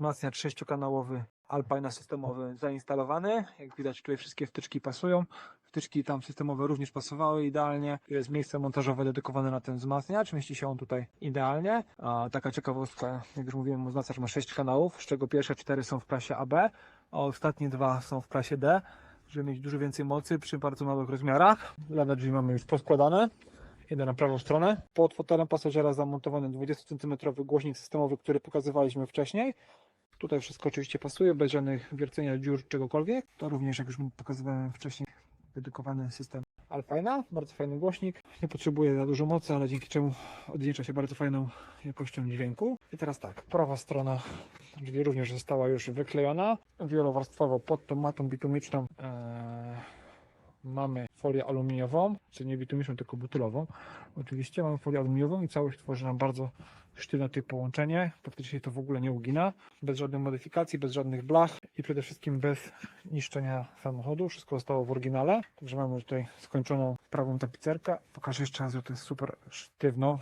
wzmacniacz sześciokanałowy Alpine systemowy zainstalowany. Jak widać tutaj wszystkie wtyczki pasują. Wtyczki tam systemowe również pasowały idealnie. Jest miejsce montażowe dedykowane na ten wzmacniacz. Mieści się on tutaj idealnie. A taka ciekawostka, jak już mówiłem, wzmacniacz ma 6 kanałów, z czego pierwsze 4 są w prasie AB, a ostatnie dwa są w prasie D, żeby mieć dużo więcej mocy przy bardzo małych rozmiarach. Lada drzwi mamy już poskładane. Idę na prawą stronę. Pod fotelem pasażera zamontowany 20 cm głośnik systemowy, który pokazywaliśmy wcześniej. Tutaj wszystko oczywiście pasuje, bez żadnych wiercenia dziur, czegokolwiek. To również, jak już pokazywałem wcześniej, dedykowany system Alpina. Bardzo fajny głośnik. Nie potrzebuje za dużo mocy, ale dzięki czemu odjeżdża się bardzo fajną jakością dźwięku. I teraz tak, prawa strona drzwi również została już wyklejona. Wielowarstwowo pod tą matą bitumiczną eee, mamy folię aluminiową, czyli nie bitumiczną, tylko butylową. Oczywiście mamy folię aluminiową i całość tworzy nam bardzo sztywne tutaj połączenie. Praktycznie to w ogóle nie ugina. Bez żadnych modyfikacji, bez żadnych blach i przede wszystkim bez niszczenia samochodu. Wszystko zostało w oryginale. Także mamy tutaj skończoną prawą tapicerkę. Pokażę jeszcze raz, że to jest super sztywno.